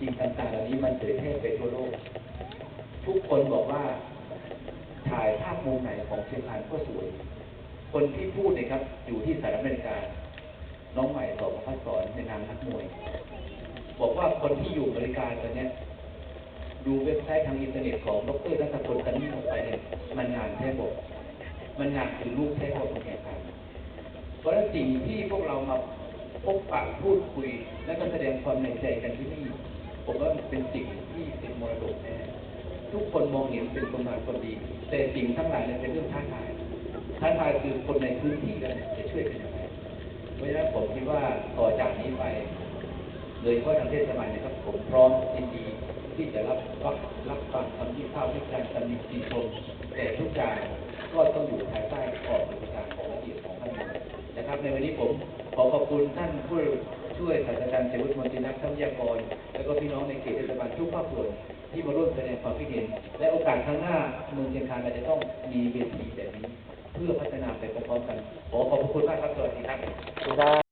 จริงต่างๆเหล่านี้มันเผยแพร่ไปทั่วโลก ทุกคนบอกว่าถ่ายภาพมุมไหนของเชียงคานก็สวย คนที่พูดเนยครับ อยู่ที่สหรัฐอเมริกา น้องใหม่สอบพัฒสอนในนามนักมวย บอกว่าคนที่อยู่อเมริกาตอนนี้ดูเว็บไซต์ทางอินเทอร์เน็ตของดรนัทพลกันนี้ออกไปเนี่ยมันงานแท้บอก มันงานคือลูกแท้ของแข่งขันเพราะฉะนั้นสิ่งที่พวกเรามาพบปะพูดคุย และก็แสดงความในใจกันที่นี่ ผมว่าเป็นสิ่งที่เป็นมรดกแท้ทุกคนมองเห็นเป็นคนงาคนดี แต่สิ่งทั้งหลายเนี่ยเป็นเรื่องท้าทายท้าทายคือคนในพื้นที่กันจะช่วยกันยังไงเพราะฉะนั้นผมคิดว่าต่อจากนี้ไปโดยเฉพาะทางเทศบาลนะครับ ผมพร้อมยินดีที่จะรับรับรับฟังคำที่ข้าวที่การตำหนิติชมแต่ทุกอย่างก็ต้องอยู่ภายใต้กรอบกติกาของระเบียบของท่านนะครับ ในวันนี้ผมขอขอบคุณท่านผู้ ช่วยศาสตราจารย์เสวุฒิมนตรีนักทรัพยากร และก็พี่น้องในเขตเทศบาลทุกภาคส่วนที่มาร่วมแสดงความคิดเห็น และโอกาสข้างหน้าเมืองเชียงคานอาจจะต้องมีเวทีแบบนี้ เพื่อพัฒนาไปพร้อมๆกัน ขอขอบพระคุณมากครับสวัสดีครับ